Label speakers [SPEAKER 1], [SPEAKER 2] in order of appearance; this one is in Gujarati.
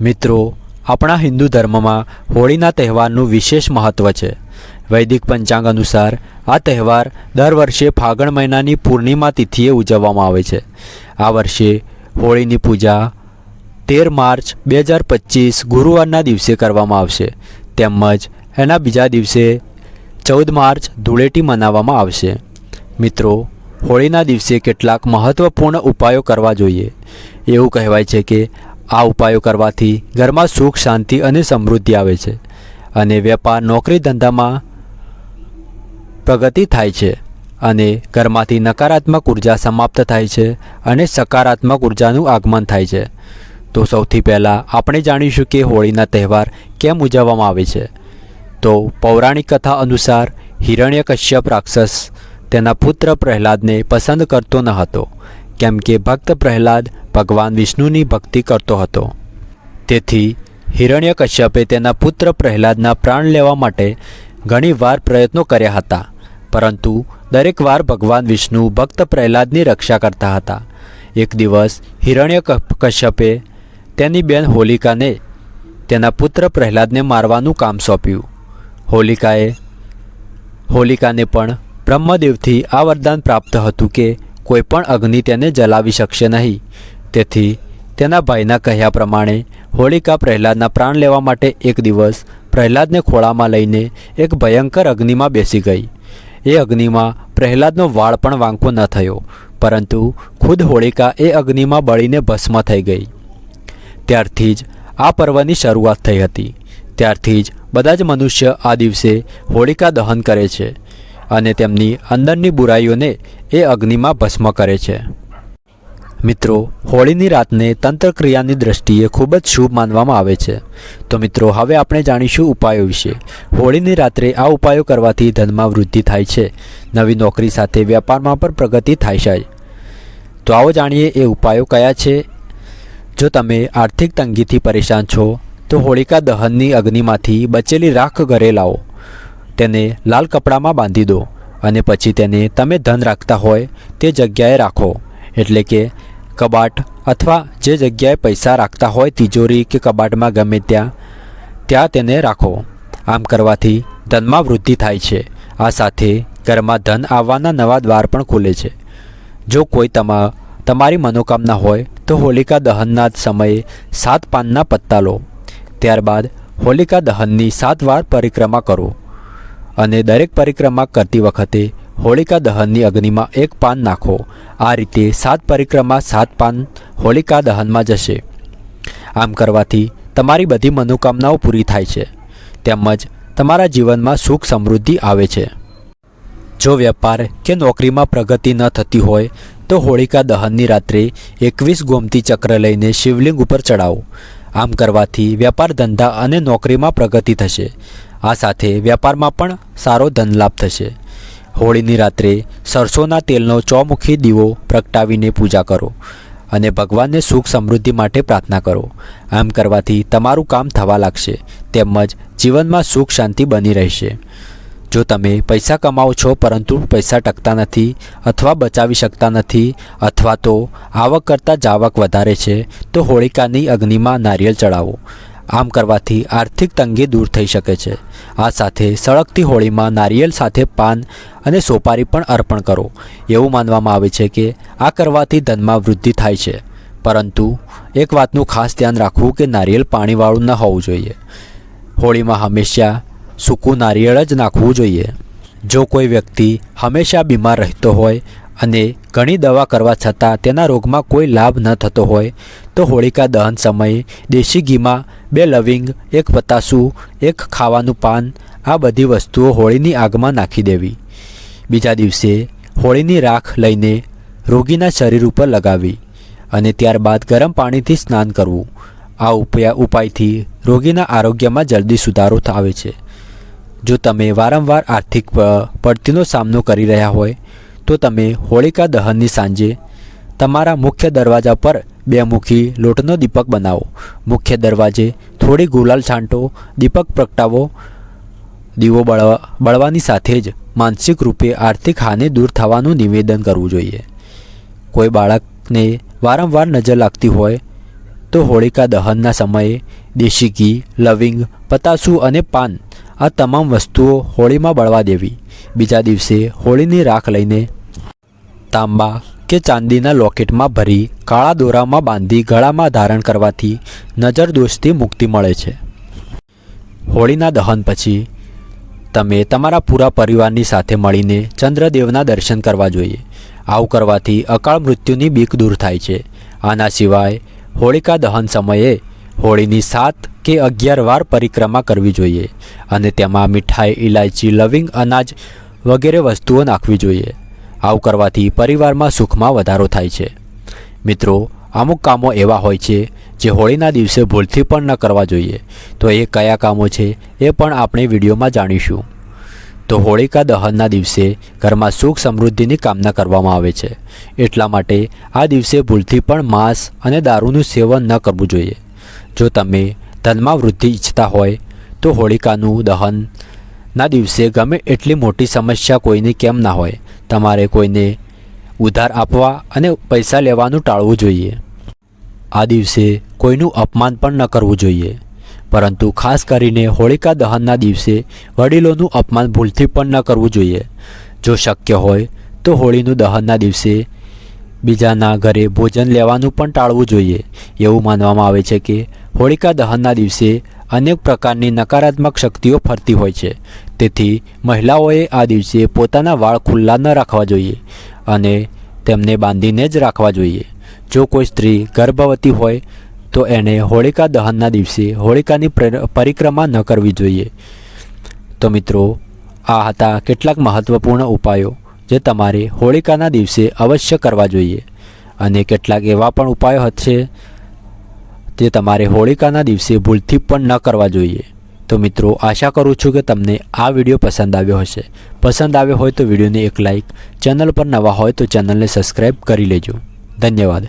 [SPEAKER 1] મિત્રો, આપણા હિન્દુ ધર્મમાં હોળીના તહેવારનું વિશેષ મહત્ત્વ છે. વૈદિક પંચાંગ અનુસાર આ તહેવાર દર વર્ષે ફાગણ મહિનાની પૂર્ણિમા તિથિએ ઉજવવામાં આવે છે. આ વર્ષે હોળીની પૂજા તેર માર્ચ બે હજાર પચીસ ગુરુવારના દિવસે કરવામાં આવશે. તેમજ એના બીજા દિવસે ચૌદ માર્ચ ધૂળેટી મનાવવામાં આવશે. મિત્રો, હોળીના દિવસે કેટલાક મહત્ત્વપૂર્ણ ઉપાયો કરવા જોઈએ. એવું કહેવાય છે કે આ ઉપાયો કરવાથી ઘરમાં સુખ, શાંતિ અને સમૃદ્ધિ આવે છે અને વેપાર, નોકરી ધંધામાં પ્રગતિ થાય છે અને ઘરમાંથી નકારાત્મક ઊર્જા સમાપ્ત થાય છે અને સકારાત્મક ઉર્જાનું આગમન થાય છે. તો સૌથી પહેલાં આપણે જાણીશું કે હોળીના તહેવાર કેમ ઉજવવામાં આવે છે. તો પૌરાણિક કથા અનુસાર હિરણ્યકશ્યપ રાક્ષસ તેના પુત્ર પ્રહલાદને પસંદ કરતો ન હતો. કેમ કે ભક્ત પ્રહલાદ ભગવાન વિષ્ણુની ભક્તિ કરતો હતો. તેથી હિરણ્ય કશ્યપે તેના પુત્ર પ્રહલાદના પ્રાણ લેવા માટે ઘણીવાર પ્રયત્નો કર્યા હતા, પરંતુ દરેક વાર ભગવાન વિષ્ણુ ભક્ત પ્રહલાદની રક્ષા કરતા હતા. એક દિવસ હિરણ્ય કશ્યપે તેની બેન હોલિકાને, તેના પુત્ર પ્રહલાદને મારવાનું કામ સોંપ્યું. હોલિકાએ, હોલિકાને પણ બ્રહ્મદેવથી આ વરદાન પ્રાપ્ત હતું કે કોઈ પણ અગ્નિ તેને જલાવી શકશે નહીં. તેથી તેના ભાઈના કહ્યા પ્રમાણે હોળિકા પ્રહલાદના પ્રાણ લેવા માટે એક દિવસ પ્રહલાદને ખોળામાં લઈને એક ભયંકર અગ્નિમાં બેસી ગઈ. એ અગ્નિમાં પ્રહલાદનો વાળ પણ વાંકો ન થયો, પરંતુ ખુદ હોળિકા એ અગ્નિમાં બળીને ભસ્મ થઈ ગઈ. ત્યારથી જ આ પર્વની શરૂઆત થઈ હતી. ત્યારથી જ બધા જ મનુષ્ય આ દિવસે હોળિકા દહન કરે છે. અને તેમની અંદરની બુરાઈઓને એ અગ્નિમાં ભસ્મ કરે છે. મિત્રો, હોળીની રાતને તંત્રક્રિયાની દ્રષ્ટિએ ખૂબ જ શુભ માનવામાં આવે છે. તો મિત્રો, હવે આપણે જાણીશું ઉપાયો વિશે. હોળીની રાત્રે આ ઉપાયો કરવાથી ધનમાં વૃદ્ધિ થાય છે. નવી નોકરી સાથે વ્યાપારમાં પણ પ્રગતિ થાય છે. તો આવો જાણીએ એ ઉપાયો કયા છે. જો તમે આર્થિક તંગીથી પરેશાન છો, તો હોળિકા દહનની અગ્નિમાંથી બચેલી રાખ ઘરે લાવો. તેને લાલ કપડામાં બાંધી દો અને પછી તેને તમે ધન રાખતા હોય તે જગ્યાએ રાખો. એટલે કે કબાટ અથવા જે જગ્યાએ પૈસા રાખતા હોય તિજોરી કે કબાટમાં ગમે ત્યાં ત્યાં તેને રાખો. આમ કરવાથી ધનમાં વૃદ્ધિ થાય છે. આ સાથે ઘરમાં ધન આવવાના નવા દ્વાર પણ ખુલે છે. જો કોઈ તમા, તમારી મનોકામના હોય તો હોલિકા દહનના સમયે સાત પાનના પત્તા લો. ત્યારબાદ હોલિકા દહનની સાત વાર પરિક્રમા કરો. અને દરેક પરિક્રમા કરતી વખતે હોળિકા દહનની અગ્નિમાં એક પાન નાખો. આ રીતે સાત પરિક્રમા સાત પાન હોલિકા દહનમાં જશે. આમ કરવાથી તમારી બધી મનોકામનાઓ પૂરી થાય છે. તેમજ તમારા જીવનમાં સુખ સમૃદ્ધિ આવે છે. જો વેપાર કે નોકરીમાં પ્રગતિ ન થતી હોય, તો હોળિકા દહનની રાત્રે એકવીસ ગોમતી ચક્ર લઈને શિવલિંગ ઉપર ચડાવો આમ કરવાથી વેપાર ધંધા અને નોકરીમાં પ્રગતિ થશે. આ સાથે વેપારમાં પણ સારો ધનલાભ થશે. હોળીની રાત્રે સરસોના તેલનો ચોમુખી દીવો પ્રગટાવીને પૂજા કરો અને ભગવાનને સુખ સમૃદ્ધિ માટે પ્રાર્થના કરો. આમ કરવાથી તમારું કામ થવા લાગશે, તેમજ જીવનમાં સુખ શાંતિ બની રહેશે. જો તમે પૈસા કમાઓ છો પરંતુ પૈસા ટકતા નથી અથવા બચાવી શકતા નથી અથવા તો આવક કરતાં જાવક વધારે છે, તો હોળિકાની અગ્નિમાં નારિયેળ ચડાવો. આમ કરવાથી આર્થિક તંગી દૂર થઈ શકે છે. આ સાથે સળગતી હોળીમાં નારિયેળ સાથે પાન અને સોપારી પણ અર્પણ કરો. એવું માનવામાં આવે છે કે આ કરવાથી ધનમાં વૃદ્ધિ થાય છે. પરંતુ એક વાતનું ખાસ ધ્યાન રાખવું કે નારિયેળ પાણીવાળું ન હોવું જોઈએ. હોળીમાં હંમેશા સૂકું નારિયેળ જ નાખવું જોઈએ. જો કોઈ વ્યક્તિ હંમેશા બીમાર રહેતો હોય અને ઘણી દવા કરવા છતાં તેના રોગમાં કોઈ લાભ ન થતો હોય, તો હોળિકા દહન સમયે દેશી ઘીમાં બે લવિંગ, એક પતાસું એક ખાવાનું પાન, આ બધી વસ્તુઓ હોળીની આગમાં નાખી દેવી. બીજા દિવસે હોળીની રાખ લઈને રોગીના શરીર ઉપર લગાવી અને ત્યારબાદ ગરમ પાણીથી સ્નાન કરવું. આ ઉપાય, ઉપાયથી રોગીના આરોગ્યમાં જલ્દી સુધારો આવે છે. જો તમે વારંવાર આર્થિક પડતીનો સામનો કરી રહ્યા હોય તો તમે હોળિકા દહનની સાંજે તમારા મુખ્ય દરવાજા પર બે મુખી લોટનો દીપક બનાવો. મુખ્ય દરવાજે થોડી ગુલાલ છાંટો, દીપક પ્રગટાવો, દીવો બળવા, બળવાની સાથે જ માનસિક રૂપે આર્થિક હાનિ દૂર થવાનું નિવેદન કરવું જોઈએ. કોઈ બાળકને વારંવાર નજર લાગતી હોય તો હોળિકા દહનના સમયે દેશી ઘી, લવિંગ, પતાસું અને પાન આ તમામ વસ્તુઓ હોળીમાં બળવા દેવી. બીજા દિવસે હોળીની રાખ લઈને તાંબા કે ચાંદીના લોકેટમાં ભરી કાળા દોરામાં બાંધી ગળામાં ધારણ કરવાથી નજર દોષથી મુક્તિ મળે છે. હોળીના દહન પછી તમે તમારા પૂરા પરિવારની સાથે મળીને ચંદ્રદેવના દર્શન કરવા જોઈએ. આવું કરવાથી અકાળ મૃત્યુની બીક દૂર થાય છે. આના સિવાય હોળિકા દહન સમયે હોળીની સાત કે અગિયાર વાર પરિક્રમા કરવી જોઈએ અને તેમાં મીઠાઈ ઇલાયચી લવિંગ અનાજ વગેરે વસ્તુઓ નાખવી જોઈએ. આવું કરવાથી પરિવારમાં સુખમાં વધારો થાય છે. મિત્રો, અમુક કામો એવા હોય છે જે હોળીના દિવસે ભૂલથી પણ ન કરવા જોઈએ. તો એ કયા કામો છે એ પણ આપણે વિડીયોમાં જાણીશું. તો હોળિકા દહનના દિવસે ઘરમાં સુખ સમૃદ્ધિની કામના કરવામાં આવે છે. એટલા માટે આ દિવસે ભૂલથી પણ માંસ અને દારૂનું સેવન ન કરવું જોઈએ. જો તમે ધનમાં વૃદ્ધિ ઈચ્છતા હોય, તો હોળિકાનું દહનના દિવસે ગમે એટલી મોટી સમસ્યા કોઈની કેમ ના હોય. તમારે કોઈને ઉધાર આપવા અને પૈસા લેવાનું ટાળવું જોઈએ. આ દિવસે કોઈનું અપમાન પણ ન કરવું જોઈએ. પરંતુ ખાસ કરીને હોળિકા દહનના દિવસે વડીલોનું અપમાન ભૂલથી પણ ન કરવું જોઈએ. જો શક્ય હોય, તો હોળીનું દહનના દિવસે બીજાના ઘરે ભોજન લેવાનું પણ ટાળવું જોઈએ. એવું માનવામાં આવે છે કે હોળિકા દહનના દિવસે અનેક પ્રકારની નકારાત્મક શક્તિઓ ફરતી હોય છે. તેથી મહિલાઓએ આ દિવસે પોતાના વાળ ખુલ્લા ન રાખવા જોઈએ અને તેમને બાંધીને જ રાખવા જોઈએ. જો કોઈ સ્ત્રી ગર્ભવતી હોય, તો એણે હોળિકા દહનના દિવસે હોળિકાની પરિક્રમા ન કરવી જોઈએ. તો મિત્રો, આ હતા કેટલાક મહત્ત્વપૂર્ણ ઉપાયો જે તમારે હોળિકાના દિવસે અવશ્ય કરવા જોઈએ. અને કેટલાક એવા પણ ઉપાયો હશે જે તમારે હોળિકાના દિવસે ભૂલથી પણ ન કરવા જોઈએ. તો મિત્રો, આશા કરું છું કે તમને આ વીડિયો પસંદ આવ્યો હશે. પસંદ આવ્યો હોય તો વિડીયોને એક લાઇક ચેનલ પર નવા હોય તો ચેનલને સબસ્ક્રાઈબ કરી લેજો. ધન્યવાદ.